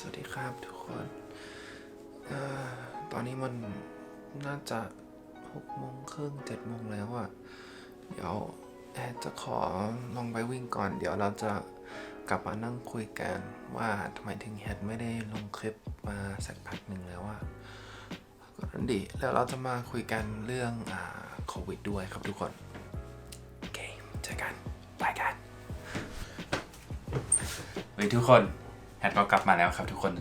สวัสดีครับทุกคนอตอนนี้มันน่าจะหกโมงครึ่งเจ็ดโมงแล้วอะ่ะเดี๋ยวแอดจะขอลองไปวิ่งก่อน เดี๋ยวเราจะกลับมานั่งคุยกันว่าทำไมถึงแฮดไม่ได้ลงคลิปมาสักพักหนึ่งแล้วอะก็นั่นดีแล้วเราจะมาคุยกันเรื่องอ่าโควิดด้วยครับทุกคน โอเคเจอกันบายกันเฮ้ยทุกคน แฮทก็กลับมาแล้วครับทุกคน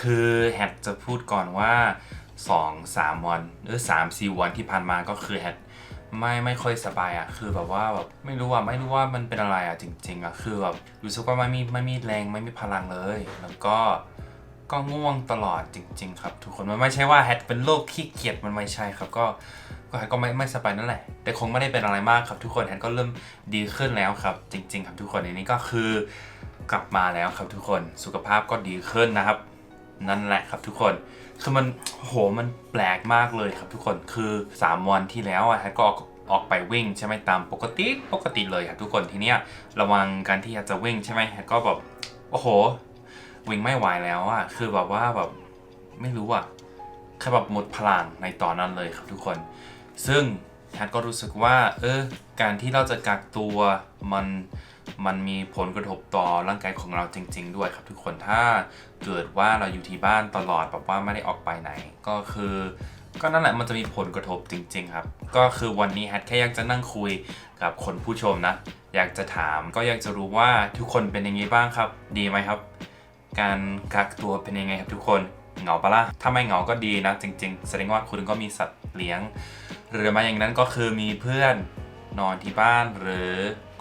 คือแฮทจะพูดก่อนว่า 2 3 วันหรือ3 4 วันที่ผ่านมาก็คือแฮทไม่ไม่ค่อยสบายอะ่ะ คือแบบว่าแบบไม่รู้ว่าไม่รู้ว่ามันเป็นอะไรอะ่ะจริง ๆอะ่ะคือแบบรู้สึกว่าไม่มีไม่มีแรงไม่มีพลังเลย แล้วก็ก็ง่วงตลอดจริง ๆ ครับ ทุกคนมันไม่ใช่ว่าแฮทเป็นโรคขี้เกียจมันไม่ใช่ครับก็ก็แฮทก็ไม่ไม่สบายนั่นแหละ แต่คงไม่ได้เป็นอะไรมากครับทุกคนแฮทก็เริ่มดีขึ้นแล้วครับ จริง ๆ ครับทุกคนอันนี้ก็คือ กลับมาแล้วครับทุกคนสุขภาพก็ดีขึ้นนะครับ นั่นแหละครับทุกคนคือมันโหมันแปลกมากเลยครับทุกคนคือ 3 วันที่แล้วอะแฮก็ออกออกไปวิ่งใช่ไหมตามปกติปกติเลยครับทุกคนทีเนี้ยระวังการที่จะวิ่งใช่ไหมแฮก็แบบโอ้โห วิ่งไม่ไหวแล้วอะคือแบบว่าแบบไม่รู้อะแค่แบบหมดพลังในตอนนั้นเลยครับทุกคน ซึ่งแฮทก็รู้สึกว่าเออการที่เราจะกักตัวมัน มันมีผลกระทบต่อร่างกายของเราจริง ๆ ด้วยครับ ทุกคนถ้าเกิดว่าเราอยู่ที่บ้านตลอดแบบว่าไม่ได้ออกไปไหน ก็คือ ก็นั่นแหละมันจะมีผลกระทบจริง ๆ ครับ ก็คือวันนี้แฮทแค่อยากจะนั่งคุยกับคนผู้ชมนะ อยากจะถามก็อยากจะรู้ว่าทุกคนเป็นยังไงบ้างครับ ดีไหมครับ การกักตัวเป็นยังไงครับทุกคนเหงาปะละ่ะถ้าไม่เหงาก็ดีนะ จริง ๆ แสดงว่าคุณก็มีสัตว์เลี้ยง หรือมาอย่างนั้นก็คือมีเพื่อนนอนที่บ้านหรือ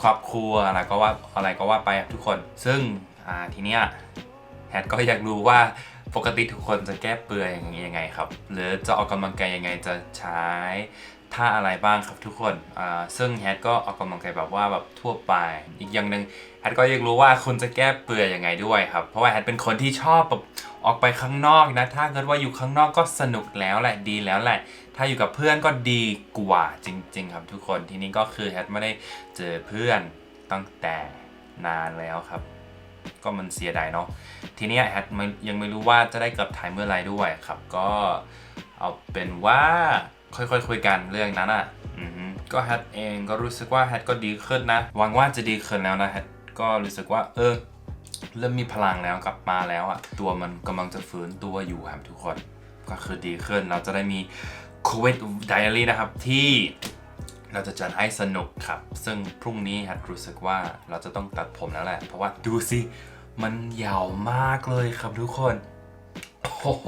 ครอบครัวอะไรก็ว่าอะไรก็ว่าไปครับทุกคน ซึ่งทีเนี้ยแฮทก็อยากรู้ว่าปกติทุกคนจะแก้เปื่อยอย่างยังไงครับ หรือจะออกกำลังกายยังไงจะใช้ท่าอะไรบ้างครับทุกคนอ่าซึ่งแฮทก็ออกกำลังกายแบบว่าแบบทั่วไป อีกอย่างหนึ่งแฮทก็อยากรู้ว่าคุณจะแก้เปื่อยยังไงด้วยครับ เพราะว่าแฮทเป็นคนที่ชอบแบบออกไปข้างนอกนะ ถ้าเกิดว่าอยู่ข้างนอกก็สนุกแล้วแหละดีแล้วแหละ ถ้าอยู่กับเพื่อนก็ดีกว่าจริง ๆ ครับทุกคนทีนี้ก็คือแฮทไม่ได้เจอเพื่อนตั้งแต่นานแล้วครับ ก็มันเสียดายเนาะทีนี้แฮทไม่ยังไม่รู้ว่าจะได้กลับไทยเมื่อไหรด้วยครับ ก็เอาเป็นว่าค่อยๆคุยกันเรื่องนั้นอะก็แฮทเองก็รู้สึกว่าแฮทก็ดีขึ้นนะหวังว่าจะดีขึ้นแล้วนะแฮทก็รู้สึกว่าเออเริ่มมีพลังแล้วกลับมาแล้วอะตัวมันกำลังจะฟื้นตัวอยู่ครับทุกคน ก็คือดีขึ้นเราจะได้มี c o v i d Diary นะครับ ที่เราจะจัดให้สนุกครับ ซึ่งพรุ่งนี้ฮัทรู้สึกว่าเราจะต้องตัดผมแล้วแหละ เพราะว่าดูสิ มันยาวมากเลยครับทุกคน โอ้โห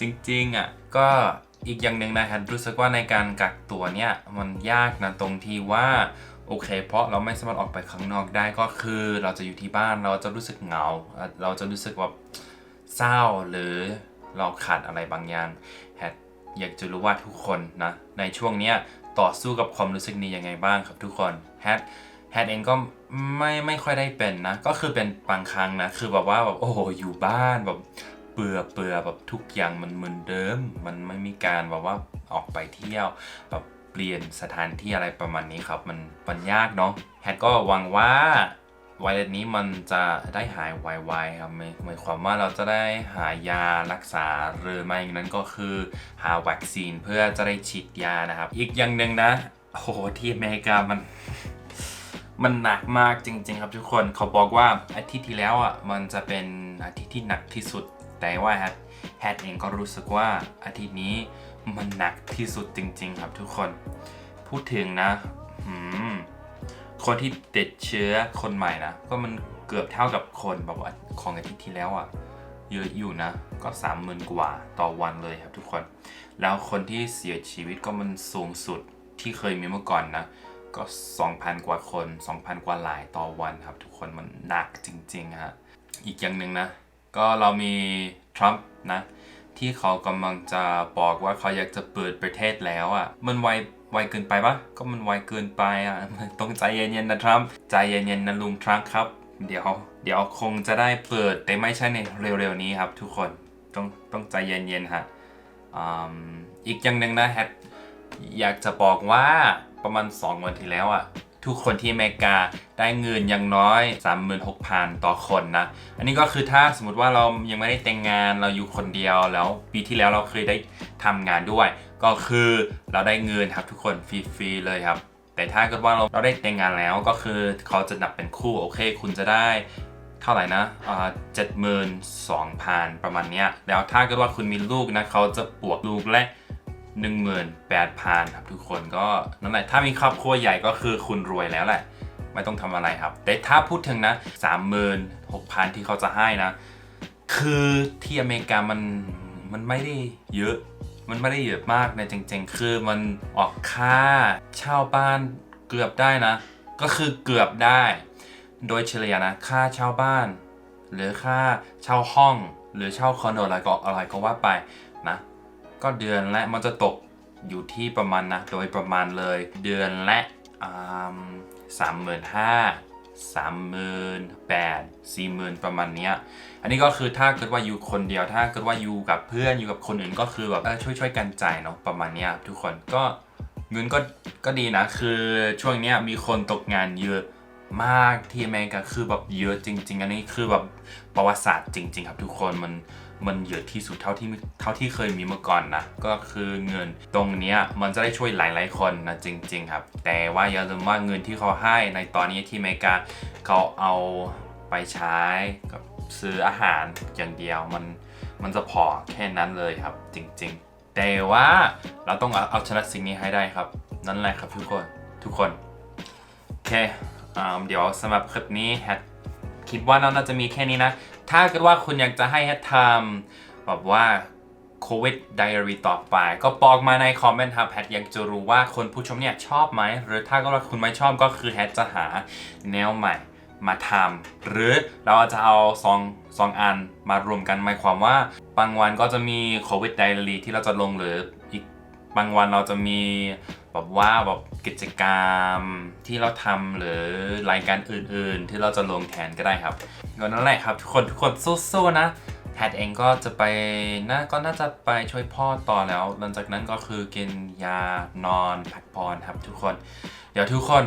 จริงๆอะก็อีกอย่างหนึ่งนะฮัทรู้สึกว่าในการกักตัวเนี่ยมันยากนะตรงที่ว่าโอเค เพราะเราไม่สามารถออกไปข้างนอกได้ก็คือเราจะอยู่ที่บ้านเราจะรู้สึกเหงา เราจะรู้สึกว่าเศร้าหรือเราขาดอะไรบางอย่างแฮท อยากจะรู้ว่าทุกคนนะในช่วงเนี้ยต่อสู้กับความรู้สึกนี้ยังไงบ้างครับทุกคนแฮทแฮทเองก็ไม่ไม่ค่อยได้เป็นนะ ก็คือเป็นบางครั้งนะ คือแบบว่าแบบโอ้โหอยู่บ้านแบบเบื่อเบื่อแบบทุกอย่างมันเหมือนเดิม มันไม่มีการแบบว่าออกไปเที่ยวแบบเปลี่ยนสถานที่อะไรประมาณนี้ครับ มันมันยากเนาะแฮทก็หวังว่า ไวรัสนี้มันจะได้หายไวๆครับหมายความว่าเราจะได้หายารักษาหรือไม่งนั้นก็คือหาวัคซีนเพื่อจะได้ฉีดยานะครับ อีกอย่างหนึ่งนะโอ้โหที่อเมริกามันมันหนักมากจริง ๆ ครับทุกคนเขาบอกว่าอาทิตย์ที่แล้วอะมันจะเป็นอาทิตย์ที่หนักที่สุด แต่ว่าแฮทแฮทเองก็รู้สึกว่าอาทิตย์นี้มันหนักที่สุดจริง ๆ ครับทุกคน พูดถึงนะหืม คนที่ติดเชื้อคนใหม่นะ ก็มันเกือบเท่ากับคนแบบว่าของอาทิตย์ที่แล้วอะเยอะอยู่นะ ก็สามหมื่นกว่าต่อวันเลยครับทุกคน แล้วคนที่เสียชีวิตก็มันสูงสุดที่เคยมีเมื่อก่อนนะ ก็ 2,000 กว่าคน 2,000 กว่าหลายต่อวันครับ ทุกคนมันหนักจริงๆฮะอีกอย่างหนึ่งนะ ก็เรามีทรัมป์นะ ที่เขากำลังจะบอกว่าเขาอยากจะเปิดประเทศแล้วอะ่ะ มันไวไวเกินไปปะก็มันไวเกินไปอะ่ะต้องใจเย็นๆนะทรัมป์ใจเย็นๆนะลุงทรัมป์ครับ เดี๋ยว เดี๋ยวคงจะได้เปิดแต่ไม่ใช่ในเร็วๆนี้ครับ ทุกคนต้องต้องใจเย็นๆฮะอืมอีกอย่างหนึ่งนะแฮทอยากจะบอกว่าประมาณ 2 วันที่แล้วอะ่ะ ทุกคนที่อเมริกาได้เงินอย่างน้อย 36,000 ต่อคนนะ อันนี้ก็คือถ้าสมมติว่าเรายังไม่ได้แต่งงานเราอยู่คนเดียวแล้วปีที่แล้วเราเคยได้ทำงานด้วย ก็คือเราได้เงินครับทุกคนฟรีๆเลยครับ แต่ถ้าเกิดว่าเราเราได้แต่งงานแล้วก็คือเขาจะนับเป็นคู่โอเค คุณจะได้เท่าไหร่นะเจ็ดหมื่นสองพันประมาณเนี้ยแล้วถ้าเกิดว่าคุณมีลูกนะเขาจะบวกลูกและ หนึ่งหมื่นแปดพันครับทุกคนก็นั่นแหละถ้ามีครอบครัวใหญ่ก็คือคุณรวยแล้วแหละ ไม่ต้องทำอะไรครับ แต่ถ้าพูดถึงนะสามหมื่นหกพันที่เขาจะให้นะ คือที่อเมริกามันมันไม่ได้เยอะ มันไม่ได้เยอะมากนะจริงๆ คือมันออกค่าเช่าบ้านเกือบได้นะ ก็คือเกือบได้ โดยเฉลี่ยนะค่าเช่าบ้าน หรือค่าเช่าห้อง หรือเช่าคอนโดอะไรก็อะไรก็ว่าไปนะ ก็เดือนละมันจะตกอยู่ที่ประมาณนะโดยประมาณเลยเดือนละสามหมื่นห้าสามหมื่นแปดสี่หมื่นประมาณเนี้ยอันนี้ก็คือถ้าเกิดว่าอยู่คนเดียว ถ้าเกิดว่าอยู่กับเพื่อนอยู่กับคนอื่นก็คือแบบเออช่วยช่วยๆกันจ่ายเนาะประมาณเนี้ยทุกคนก็เงินก็ก็ดีนะคือช่วงเนี้ยมีคนตกงานเยอะ มากที่อเมริกาคือแบบเยอะจริง ๆ อันนี้คือแบบประวัติศาสตร์จริง ๆ ครับทุกคนมันมันเยอะที่สุดเท่าที่เท่าที่เคยมีมาก่อนนะ ก็คือเงินตรงเนี้ยมันจะได้ช่วยหลาย ๆ คนนะจริง ๆ ครับ แต่ว่าอย่าลืมว่าเงินที่เขาให้ในตอนนี้ที่อเมริกาเขาเอาไปใช้กับซื้ออาหารอย่างเดียวมันมันจะพอแค่นั้นเลยครับ จริง ๆ แต่ว่าเราต้องเอาชนะสิ่งนี้ให้ได้ครับ นั่นแหละครับทุกคนทุกคนโอเค เดี๋ยวสำหรับคลิปนี้แฮทคิดว่าน่าจะมีแค่นี้นะ ถ้าเกิดว่าคุณอยากจะให้แฮททำแบบว่าโควิดไดอารี่ต่อไป ก็บอกมาในคอมเมนต์ครับแฮทอยากจะรู้ว่าคนผู้ชมเนี่ยชอบไหม หรือถ้าก็ว่าคุณไม่ชอบก็คือแฮทจะหาแนวใหม่มาทำหรือเราจะเอาสองสองอันมารวมกันหมายความว่าบางวันก็จะมีโควิดไดอารี่ที่เราจะลงหรืออีกบางวันเราจะมี แบบว่าแบบกิจกรรมที่เราทำหรือรายการอื่นๆ ที่เราจะลงแทนก็ได้ครับก็นั่นแหละครับ ทุกคนทุกคนสู้ๆนะแฮทเองก็จะไปน่าก็น่าจะไปช่วยพ่อต่อแล้ว หลังจากนั้นก็คือกินยานอนพักผ่อนครับทุกคน เดี๋ยวทุกคน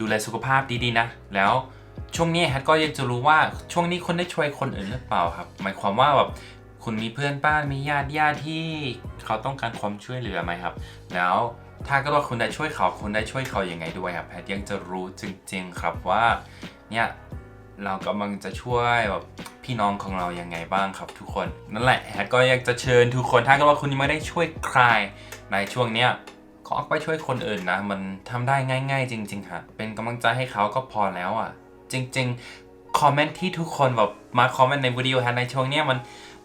ดูแลสุขภาพดีๆนะ แล้วช่วงนี้แฮทก็ยังจะรู้ว่าช่วงนี้คุณได้ช่วยคนอื่นหรือเปล่าครับ หมายความว่าแบบคุณมีเพื่อนบ้านมีญาติญาติที่เขาต้องการความช่วยเหลือไหมครับ แล้ว ถ้าก็ว่าคุณได้ช่วยเขาคุณได้ช่วยเขายังไงด้วยครับแพทยังจะรู้จริง ๆ ครับว่าเนี่ยเรากำลังจะช่วยแบบพี่น้องของเรายังไงบ้างครับทุกคนนั่นแหละแฮทก็อยากจะเชิญทุกคนถ้าก็ว่าคุณยังไม่ได้ช่วยใครในช่วงเนี้ยขอออกไปช่วยคนอื่นนะ มันทำได้ง่าย ๆ จริงๆค่ะเป็นกำลังใจให้เขาก็พอแล้วอะ จริง ๆ คอมเมนต์ที่ทุกคนแบบมาคอมเมนต์ในวิดีโอแฮทในช่วงเนี้ยมัน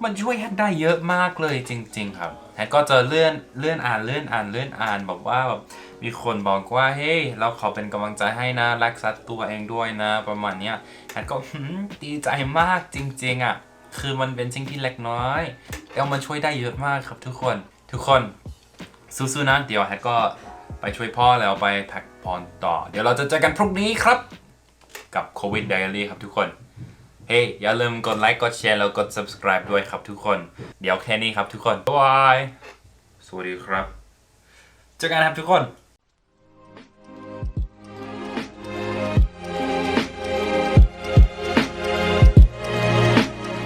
มันช่วยแฮทได้เยอะมากเลยจริง ๆ ครับแฮทก็จะเลื่อนเลื่อนอ่านเลื่อนอ่านเลื่อนอ่านแบบว่าแบบมีคนบอกว่าเฮ้ยเราขอเป็นกำลังใจให้นะรักษาตัวเองด้วยนะ ประมาณเนี้ยแฮทก็ดีใจมากจริง ๆ อะ คือมันเป็นสิ่งที่เล็กน้อยแต่มันช่วยได้เยอะมากครับทุกคนทุกคนสู้ๆนะเดี๋ยวแฮทก็ไปช่วยพ่อแล้วไปพักผ่อนต่อ เดี๋ยวเราจะเจอกันพรุ่งนี้ครับ กับโควิดไดอารี่ครับทุกคน เฮ้ยอย่าลืมกดไลค์กดแชร์แล้วกด subscribe ด้วยครับทุกคน เดี๋ยวแค่นี้ครับทุกคน บ๊ายบาย สวัสดีครับ เจอกันครับทุกคน